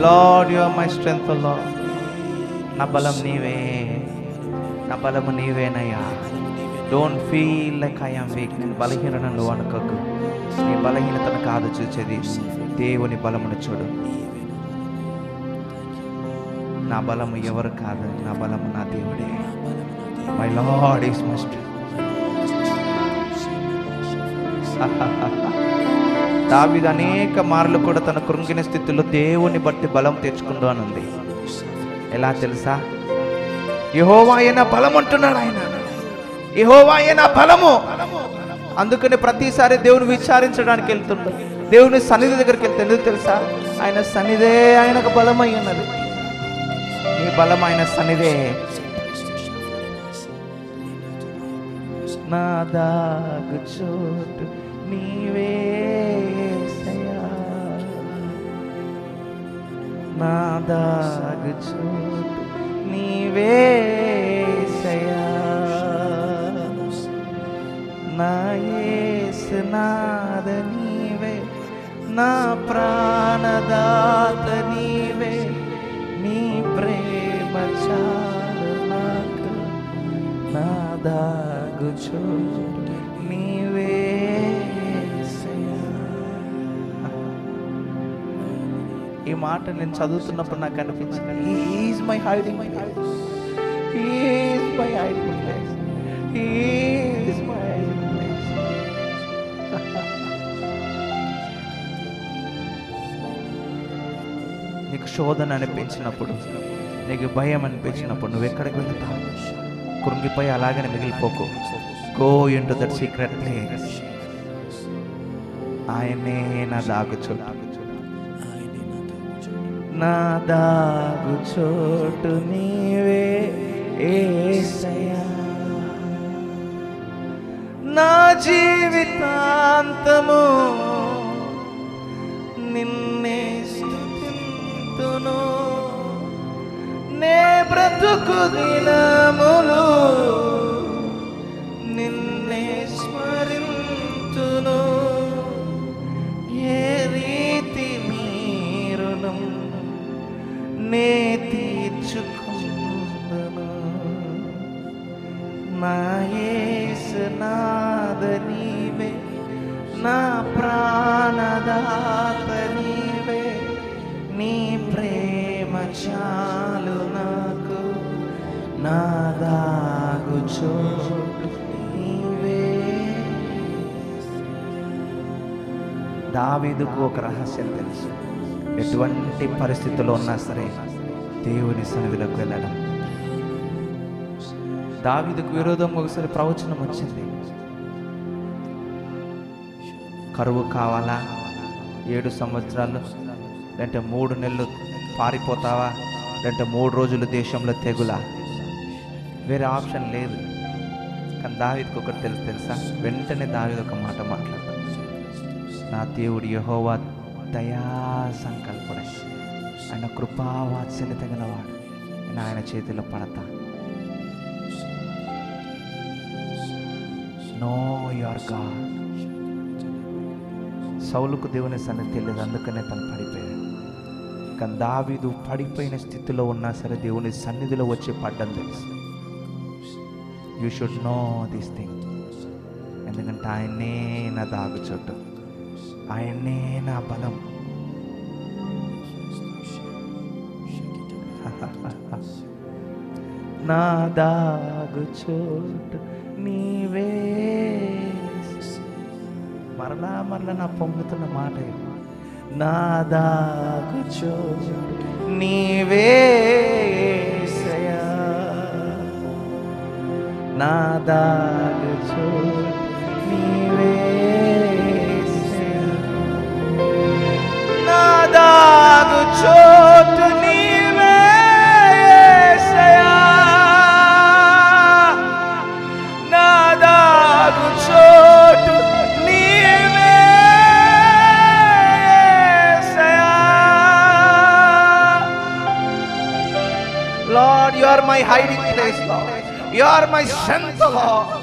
Lord you are my strength lord నా బలం నీవే నా బలము నీవేనయ్యా don't feel like I'm weak నేను బలహీనను నువ్వు అనుకోకు నీ బలహీనతను కాదు చూచేది. దేవుని బలమును చూడు. నా బలము ఎవరు కాదు. నా బలము నా దేవుడే. My lord is my strength దావిది అనేక మార్లు కూడా తన కృంగిన స్థితిలో దేవుని బట్టి బలం తెచ్చుకుంటూ అని ఉంది ఎలా తెలుసా? యహోవా ఆయన బలం అంటున్నాడు ఆయన. యహోవా అయినా బలము. అందుకని ప్రతిసారి దేవుని విచారించడానికి వెళ్తుండు. దేవుని సన్నిధి దగ్గరికి వెళ్తే ఎందుకు తెలుసా? ఆయన సన్నిధే ఆయనకు బలమై ఉన్నది. నీ బలం ఆయన సన్నిధే. నా దాగు చోటు నీవే నా దాగు చోటు నీవే యేసయ్యా. నీవే నా ప్రాణదాత నీవే నీ ప్రేమ చాలు నా దాగు చోటు నీవే ఈ మాట నేను చదువుతున్నప్పుడు నాకు అనిపించింది. Is my hiding is my hiding place is my hiding place నీకు శోధన అనిపించినప్పుడు నీకు భయం అనిపించినప్పుడు నువ్వు ఎక్కడికి వెళ్తావు? కృంగిపోయి అలాగనే మిగిలిపోకు. Go in that secret place ఆయనే నా దాగు చోటు నా దాగు చోటు నీవే ఏసయా నా జీవితాంతము నిన్నే స్తుతింతును. నే బ్రతుకు దినములు నిన్నే స్మరింతును. నా నాద నీవే నా ప్రాణదాత నీవే నీ ప్రేమ చాలు నాకు నా దాగు చోటు నీవే దావీదుకు ఒక రహస్యం తెలుసు ఎటువంటి పరిస్థితుల్లో ఉన్నా సరే దేవుని సన్నిధిలోకి వెళ్ళడం దావిదకు విరోధం ఒకసారి ప్రవచనం వచ్చింది. కరువు కావాలా? ఏడు సంవత్సరాలు? లేదంటే మూడు నెలలు పారిపోతావా? లేదంటే మూడు రోజులు దేశంలో తెగులా? వేరే ఆప్షన్ లేదు. కానీ దావీదుకు ఒకటి తెలుసు తెలుసా? వెంటనే దావీదు ఒక మాట మాట్లాడతాడు. నా దేవుడు యహోవా దయా సంకల్పడే. ఆయన కృపావాత్సల్యత గలవాడు. ఆయన చేతిలో పడతా. నో యువర్ గాడ్ సౌలుకు దేవుని సన్నిధి తెలియదు. అందుకనే తను పడిపోయాడు. కానీ దావీదు పడిపోయిన స్థితిలో ఉన్నా సరే దేవుని సన్నిధిలో వచ్చి పడ్డం తెలుసు. You should know this thing ఎందుకంటే ఆయన్నే నా దాగు చోటు. ఆయన్నే నా బలం. నా దాగు చోటు. నీవే మరలా మరలా నా పొంగుతున్న మాట ఇది. నా దాగు నీవే యేసయ్యా. నా దాగు నీవే యేసయ్యా. నా దాగు Lord, you are my hiding place, Lord. You are my strength, Lord.